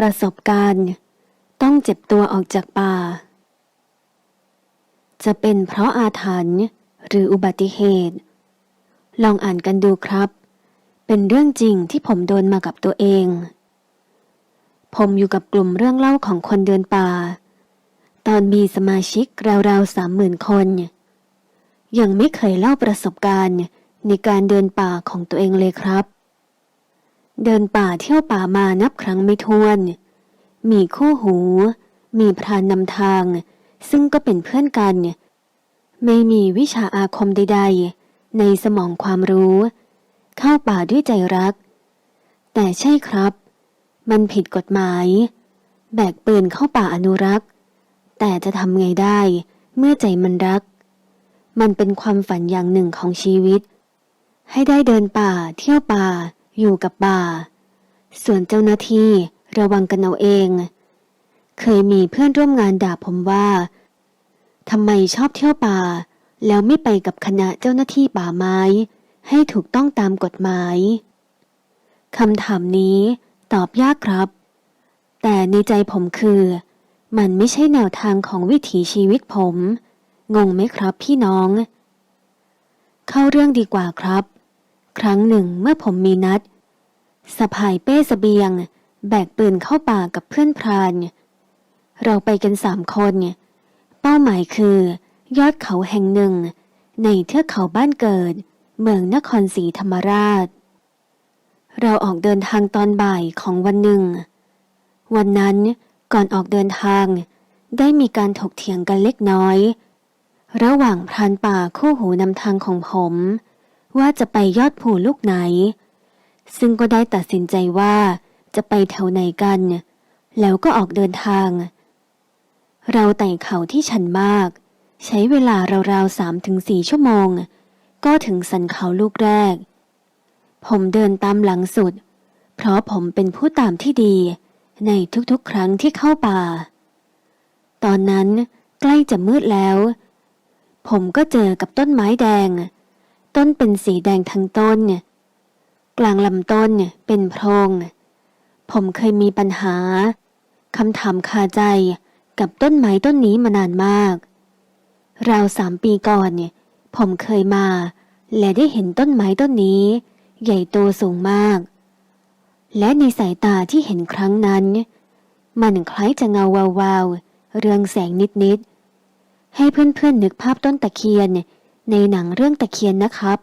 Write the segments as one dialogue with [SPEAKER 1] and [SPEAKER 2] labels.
[SPEAKER 1] ประสบการณ์ ต้องเจ็บตัวออกจากป่า จะเป็นเพราะอาถรรพ์หรืออุบัติเหตุ ลองอ่านกันดูครับ เป็นเรื่องจริงที่ผมโดนมากับตัวเอง ผมอยู่กับกลุ่มเรื่องเล่าของคนเดินป่า ตอนมีสมาชิกราวๆสามหมื่นคน ยังไม่เคยเล่าประสบการณ์ในการเดินป่าของตัวเองเลยครับ เดินป่าเที่ยวป่ามานับครั้งไม่ถ้วน มีคู่หู มีพรานนำทาง ซึ่งก็เป็นเพื่อนกัน ไม่มีวิชาอาคมใด ๆ ในสมองความรู้ เข้าป่าด้วยใจรัก แต่ใช่ครับ มันผิดกฎหมาย แบกปืนเข้าป่าอนุรักษ์ แต่จะทำไงได้เมื่อใจมันรัก มันเป็นความฝันอย่างหนึ่งของชีวิต ให้ได้เดินป่าเที่ยวป่า อยู่กับป่า ส่วนเจ้าหน้าที่ระวังกันเอาเอง เคยมีเพื่อนร่วมงานด่าผมว่าทำไมชอบเที่ยวป่า แล้วไม่ไปกับคณะเจ้าหน้าที่ป่าไม้ ให้ถูกต้องตามกฎหมายคำถามนี้ตอบยากครับ แต่ในใจผมคือ มันไม่ใช่แนวทางของวิถีชีวิตผม งงไหมครับพี่น้อง เข้าเรื่องดีกว่าครับ ครั้งหนึ่งเมื่อผมมีนัดสะพายเป้สเสบียง แบกปืนเข้าป่ากับเพื่อนพราน เราไปกันสามคน เป้าหมายคือ ยอดเขาแห่งหนึ่ง ในเทือกเขาบ้านเกิด เมืองนครศรีธรรมราช เราออกเดินทางตอนบ่ายของวันหนึ่ง วันนั้นก่อนออกเดินทาง ได้มีการถกเถียงกันเล็กน้อย ระหว่างพรานป่าคู่หูนำทางของผม ว่าจะไปยอดภูลูกไหน ซึ่งก็ได้ตัดสินใจว่าจะไปแถวไหนกัน แล้วก็ออกเดินทาง เราไต่เขาที่ชันมาก ใช้เวลาราวๆสามถึงสี่ชั่วโมง ก็ถึงสันเขาลูกแรก ผมเดินตามหลังสุด เพราะผมเป็นผู้ตามที่ดีในทุกๆ ครั้งที่เข้าป่า ตอนนั้นใกล้จะมืดแล้ว ผมก็เจอกับต้นไม้แดง ต้นเป็นสีแดงทั้งต้นเนี่ย กลางลำต้นเนี่ยเป็นโพรงผมเคยมีปัญหาคำถามคาใจกับต้นไม้ต้นนี้มานานมาก ราวสามปีก่อนเนี่ย ผมเคยมา และได้เห็นต้นไม้ต้นนี้ ใหญ่โตสูงมาก และในสายตาที่เห็นครั้งนั้น มันคล้ายจะเงาวาวๆเรืองแสงนิดๆให้เพื่อนๆนึกภาพต้นตะเคียนเนี่ย ในหนังเรื่องตะเคียนนะครับ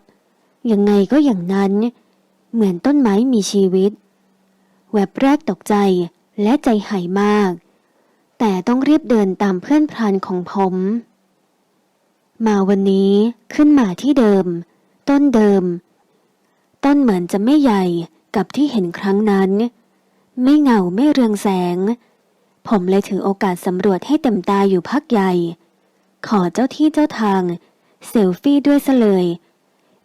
[SPEAKER 1] ยังไงก็อย่างนั้น เหมือนต้นไม้มีชีวิต แวบแรกตกใจและใจหายมาก แต่ต้องรีบเดินตามเพื่อนพรานของผม มาวันนี้ขึ้นมาที่เดิม ต้นเดิม ต้นเหมือนจะไม่ใหญ่กับที่เห็นครั้งนั้น ไม่เงาไม่เรืองแสง ผมเลยถือโอกาสสำรวจให้เต็มตาอยู่พักใหญ่ ขอเจ้าที่เจ้าทาง เซลฟี่ด้วยซะเลย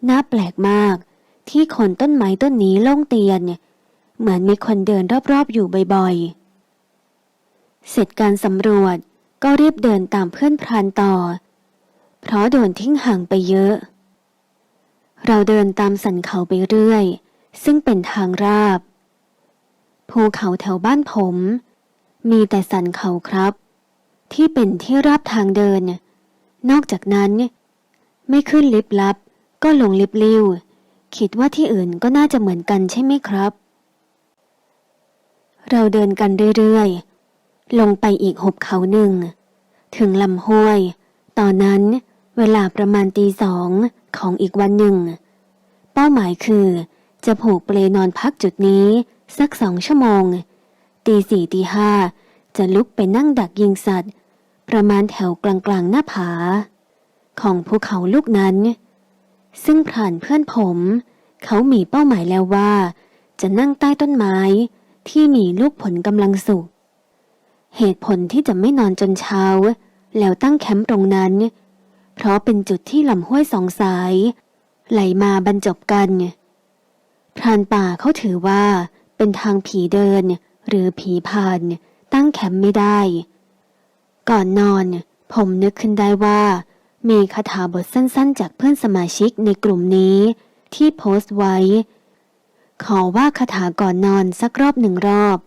[SPEAKER 1] น่าแปลกมาก ที่คนต้นไม้ต้นนี้โล่งเตียน เหมือนมีคนเดินรอบๆอยู่บ่อยๆ เสร็จการสำรวจก็รีบเดินตามเพื่อนพรานต่อ เพราะโดนทิ้งห่างไปเยอะ เราเดินตามสันเขาไปเรื่อย ซึ่งเป็นทางราบ ภูเขาแถวบ้านผม มีแต่สันเขาครับ ที่เป็นที่ราบทางเดิน นอกจากนั้น ไม่ขึ้นลิฟต์ลับ ก็ลงลิฟต์ลิ้วคิดว่าที่อื่นก็น่าจะเหมือนกันใช่ไหมครับ เราเดินกันเรื่อยๆ ลงไปอีกหุบเขาหนึ่ง ถึงลำห้วย ตอนนั้นเวลาประมาณตีสองของอีกวันหนึ่ง เป้าหมายคือจะผูกเปลนอนพักจุดนี้สักสองชั่วโมง ตีสี่ตีห้าจะลุกไปนั่งดักยิงสัตว์ ประมาณแถวกลางๆหน้าผา ของภูเขาลูกนั้น ซึ่งผ่านเพื่อนผม เขามีเป้าหมายแล้วว่า จะนั่งใต้ต้นไม้ที่มีลูกผลกำลังสุก เหตุผลที่จะไม่นอนจนเช้า แล้วตั้งแคมป์ตรงนั้น เพราะเป็นจุดที่ลำห้วยสองสาย ไหลมาบรรจบกันพรานป่าเขาถือว่าเป็นทางผีเดินหรือผีผ่านตั้งแคมป์ไม่ได้ ก่อนนอน ผมนึกขึ้นได้ว่า มีคาถาบทสั้นๆ จากเพื่อนสมาชิกในกลุ่มนี้ ที่โพสต์ไว้ ขอว่าคาถาก่อนนอนสักรอบหนึ่งรอบ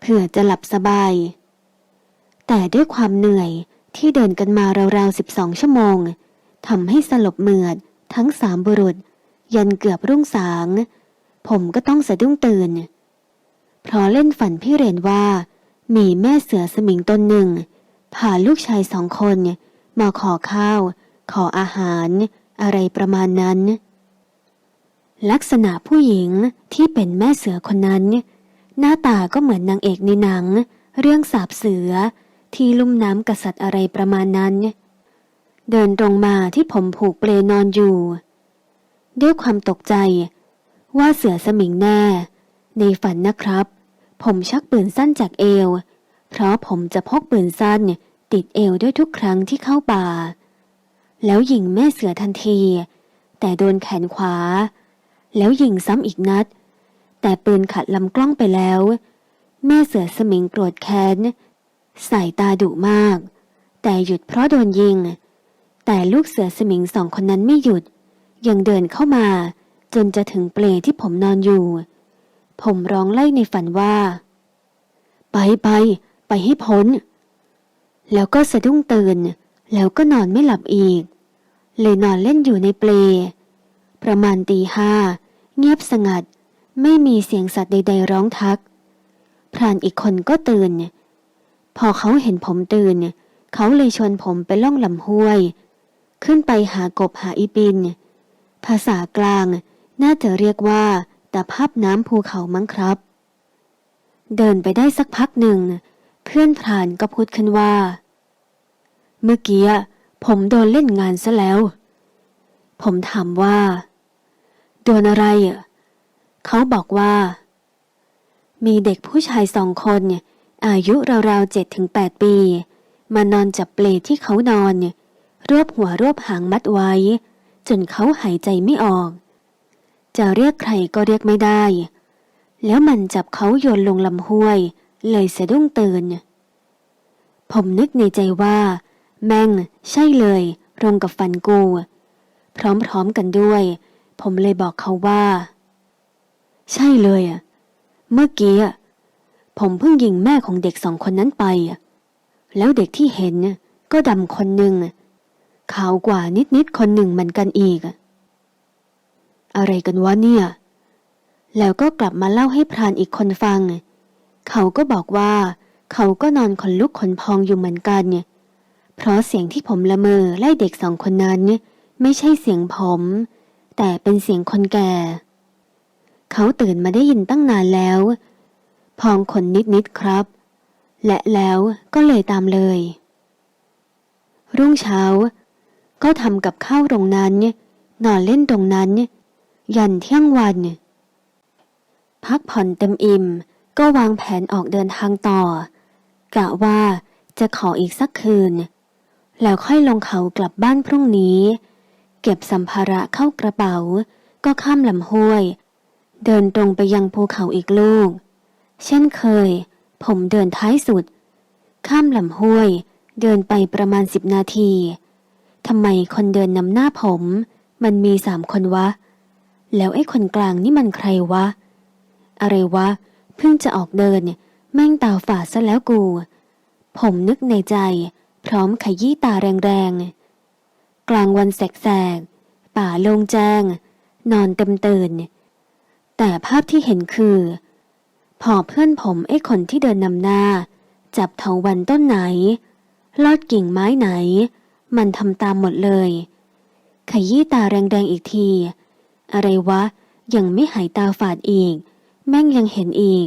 [SPEAKER 1] เพื่อจะหลับสบาย แต่ด้วยความเหนื่อยที่เดินกันมาราวๆสิบสองชั่วโมงทำให้สลบเหมือดทั้งสามบุรุษ ยันเกือบรุ่งสาง ผมก็ต้องสะดุ้งตื่น เพราะเล่นฝันพี่เรนว่า มีแม่เสือสมิงตนหนึ่งพาลูกชายสองคน มาขอข้าว ขออาหาร อะไรประมาณนั้น ลักษณะผู้หญิงที่เป็นแม่เสือคนนั้น หน้าตาก็เหมือนนางเอกในหนัง เรื่องสาบเสือที่ลุ่มน้ำกษัตริย์อะไรประมาณนั้น เดินตรงมาที่ผมผูกเปลนอนอยู่ ด้วยความตกใจ ว่าเสือสมิงแน่ ในฝันนะครับ ผมชักปืนสั้นจากเอว เพราะผมจะพกปืนสั้น ติดเอวด้วยทุกครั้งที่เข้าป่า แล้วยิงแม่เสือทันที แต่โดนแขนขวา แล้วยิงซ้ำอีกนัด แต่ปืนขัดลำกล้องไปแล้ว แม่เสือสมิงโกรธแค้นสายตาดุมาก แต่หยุดเพราะโดนยิง แต่ลูกเสือสมิงสองคนนั้นไม่หยุด ยังเดินเข้ามา จนจะถึงเปลที่ผมนอนอยู่ ผมร้องไล่ในฝันว่า ไปไปไปให้พ้น แล้วก็สะดุ้งตื่น แล้วก็นอนไม่หลับอีก เลยนอนเล่นอยู่ในเปล ประมาณตีห้า เงียบสงัด ไม่มีเสียงสัตว์ใด ๆ ร้องทัก พรานอีกคนก็ตื่น พอเขาเห็นผมตื่น เขาเลยชวนผมไปล่องลำห้วย ขึ้นไปหากบหาอีปิน ภาษากลางน่าจะเรียกว่าตะภาพน้ำภูเขามั้งครับ เดินไปได้สักพักหนึ่ง เพื่อนพรานก็พูดขึ้นว่า เมื่อกี้ผมโดนเล่นงานซะแล้ว ผมถามว่าโดนอะไรอะเขาบอกว่า มีเด็กผู้ชายสองคนอายุราวๆเจ็ดถึงแปดปี มานอนจับเปลที่เขานอน รวบหัวรวบหางมัดไว้ จนเขาหายใจไม่ออก จะเรียกใครก็เรียกไม่ได้ แล้วมันจับเขาโยนลงลำห้วย เลยสะดุ้งตื่น ผมนึกในใจว่า แม่ง ใช่เลยรงกับฟันกู พร้อมๆกันด้วย ผมเลยบอกเขาว่า ใช่เลยอะเมื่อกี้ ผมเพิ่งยิงแม่ของเด็กสองคนนั้นไปอะแล้วเด็กที่เห็นก็ดำคนหนึ่งอะขาวกว่านิดๆคนหนึ่งเหมือนกันอีก อะไรกันวะเนี่ย แล้วก็กลับมาเล่าให้พรานอีกคนฟัง เขาก็บอกว่า เขาก็นอนขนลุกขนพองอยู่เหมือนกันเนี่ยเพราะเสียงที่ผมละเมอไล่เด็กสองคนนั้นเนี่ยไม่ใช่เสียงผม แต่เป็นเสียงคนแก่ เขาตื่นมาได้ยินตั้งนานแล้ว พองขนนิดๆครับ และแล้วก็เลยตามเลย รุ่งเช้า ก็ทำกับข้าวตรงนั้นนอนเล่นตรงนั้น ยันเที่ยงวัน พักผ่อนเต็มอิ่ม ก็วางแผนออกเดินทางต่อกะว่าจะขออีกสักคืน แล้วค่อยลงเขากลับบ้านพรุ่งนี้ เก็บสัมภาระเข้ากระเป๋า ก็ข้ามลำห้วย เดินตรงไปยังภูเขาอีกลูก เช่นเคย ผมเดินท้ายสุด ข้ามลำห้วย เดินไปประมาณสิบนาทีทำไมคนเดินนำหน้าผม มันมีสามคนวะ แล้วไอ้คนกลางนี่มันใครวะ อะไรวะ เพิ่งจะออกเดินเนี่ยแม่งตาฝาดซะแล้วกู ผมนึกในใจ พร้อมขยี้ตาแรงๆ กลางวันแสกๆ ป่าโล่งแจ้ง นอนเต็มตื่น แต่ภาพที่เห็นคือ พอเพื่อนผมไอ้คนที่เดินนำหน้า จับเถาวันต้นไหน ลอดกิ่งไม้ไหน มันทำตามหมดเลย ขยี้ตาแรงๆอีกที อะไรวะยังไม่หายตาฝาดอีก แม่งยังเห็นอีก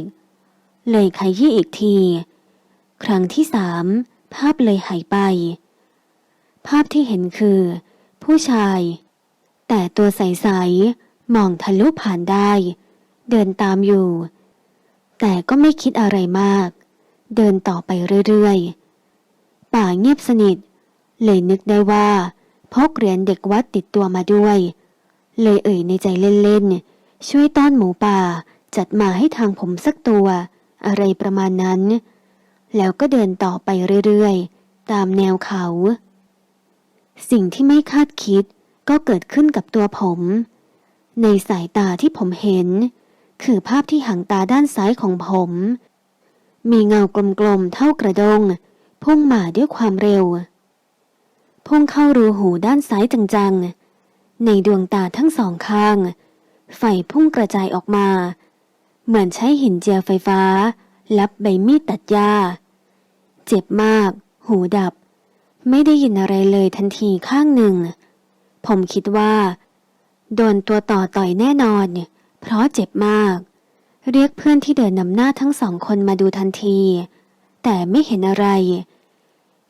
[SPEAKER 1] เลยขยี้อีกที ครั้งที่สามภาพเลยหายไป ภาพที่เห็นคือ ผู้ชาย แต่ตัวใสๆมองทะลุผ่านได้ เดินตามอยู่ แต่ก็ไม่คิดอะไรมาก เดินต่อไปเรื่อยๆ ป่าเงียบสนิท เลยนึกได้ว่าพกเหรียญเด็กวัดติดตัวมาด้วย เลยเอ่ยในใจเล่นๆ ช่วยต้อนหมูป่า จัดมาให้ทางผมสักตัว อะไรประมาณนั้น แล้วก็เดินต่อไปเรื่อยๆ ตามแนวเขา สิ่งที่ไม่คาดคิดก็เกิดขึ้นกับตัวผม ในสายตาที่ผมเห็น คือภาพที่หางตาด้านซ้ายของผม มีเงากลมๆเท่ากระดง พุ่งมาด้วยความเร็ว พุ่งเข้ารูหูด้านซ้ายจังๆ ในดวงตาทั้งสองข้าง ไฟพุ่งกระจายออกมา เหมือนใช้หินเจียไฟฟ้า ลับใบมีดตัดหญ้า เจ็บมาก หูดับ ไม่ได้ยินอะไรเลยทันทีข้างหนึ่ง ผมคิดว่า โดนตัวต่อต่อยแน่นอน เพราะเจ็บมาก เรียกเพื่อนที่เดินนำหน้าทั้งสองคนมาดูทันที แต่ไม่เห็นอะไร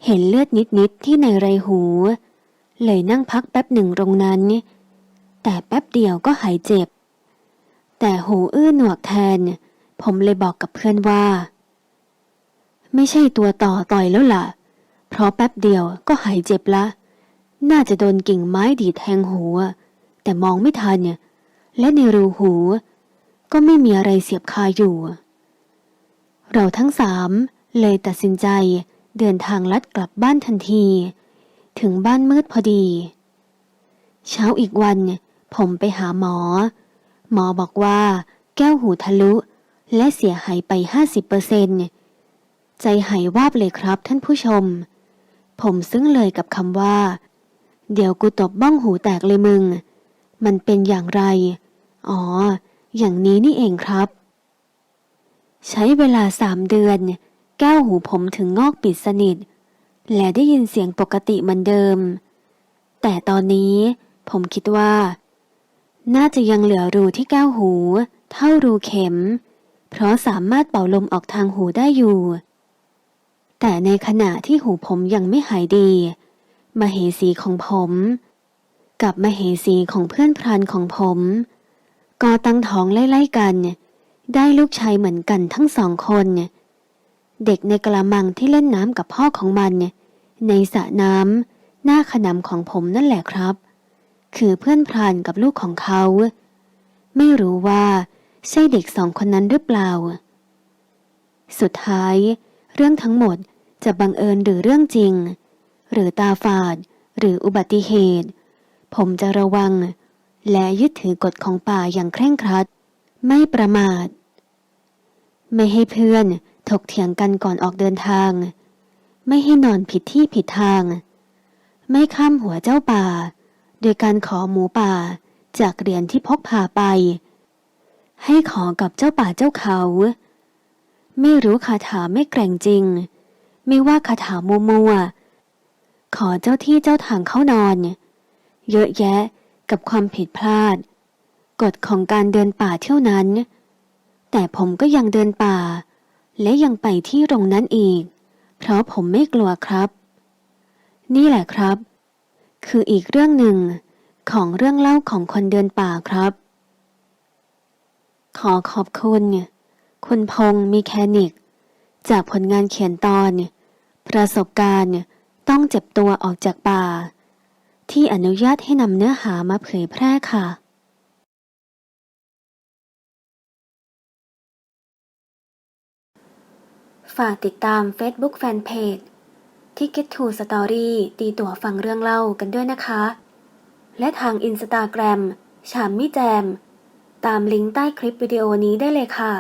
[SPEAKER 1] เห็นเลือดนิดๆที่ในไรหู เลยนั่งพักแป๊บหนึ่งตรงนั้น แต่แป๊บเดียวก็หายเจ็บ แต่หูอื้อหนวกแทน ผมเลยบอกกับเพื่อนว่า ไม่ใช่ตัวต่อต่อยแล้วล่ะ เพราะแป๊บเดียวก็หายเจ็บละ น่าจะโดนกิ่งไม้ดีดแทงหูแต่มองไม่ทันเนี่ยและในรูหู ก็ไม่มีอะไรเสียบคาอยู่ เราทั้งสามเลยตัดสินใจเดินทางลัดกลับบ้านทันที ถึงบ้านมืดพอดี เช้าอีกวัน ผมไปหาหมอ หมอบอกว่า แก้วหูทะลุ และเสียหายไปห้าสิบเปอร์เซ็นใจหายวาบเลยครับท่านผู้ชม ผมซึ้งเลยกับคำว่า เดี๋ยวกูตบบ้องหูแตกเลยมึง มันเป็นอย่างไร อ๋อ อย่างนี้นี่เองครับ ใช้เวลาสามเดือน แก้วหูผมถึงงอกปิดสนิท และได้ยินเสียงปกติเหมือนเดิม แต่ตอนนี้ผมคิดว่า น่าจะยังเหลือรูที่แก้วหู เท่ารูเข็ม เพราะสามารถเป่าลมออกทางหูได้อยู่ แต่ในขณะที่หูผมยังไม่หายดี มเหสีของผม กับมเหสีของเพื่อนพรานของผม ก็ตั้งท้องไล่ๆกัน ได้ลูกชายเหมือนกันทั้งสองคน เด็กในกระมังที่เล่นน้ำกับพ่อของมัน ในสระน้ำหน้าขนำของผมนั่นแหละครับ คือเพื่อนพรานกับลูกของเขา ไม่รู้ว่าใช่เด็กสองคนนั้นหรือเปล่า สุดท้าย เรื่องทั้งหมดจะบังเอิญหรือเรื่องจริง หรือตาฝาดหรืออุบัติเหตุ ผมจะระวัง และยึดถือกฎของป่าอย่างเคร่งครัด ไม่ประมาท ไม่ให้เพื่อนถกเถียงกันก่อนออกเดินทาง ไม่ให้นอนผิดที่ผิดทาง ไม่ข้ามหัวเจ้าป่า โดยการขอหมูป่าจากเหรียญที่พกพาไป ให้ขอกับเจ้าป่าเจ้าเขา ไม่รู้คาถาไม่แกร่งจริง ไม่ว่าคาถามัวมัวขอเจ้าที่เจ้าทางเข้านอน เยอะแยะกับความผิดพลาด กฎของการเดินป่าเที่ยวนั้น แต่ผมก็ยังเดินป่า และยังไปที่ตรงนั้นอีก เพราะผมไม่กลัวครับ นี่แหละครับ คืออีกเรื่องหนึ่งของเรื่องเล่าของคนเดินป่าครับ ขอขอบคุณ คุณพงษ์มีแคนิก จากผลงานเขียนตอน ประสบการณ์ต้องเจ็บตัวออกจากป่า ที่อนุญาตให้นำเนื้อหามาเผยแพร่ค่ะฝากติดตาม Facebook Fanpage ที่ Get to Story ตีตั๋วฟังเรื่องเล่ากันด้วยนะคะ และทาง Instagram ชามมิแจม ตามลิงก์ใต้คลิปวิดีโอนี้ได้เลยค่ะ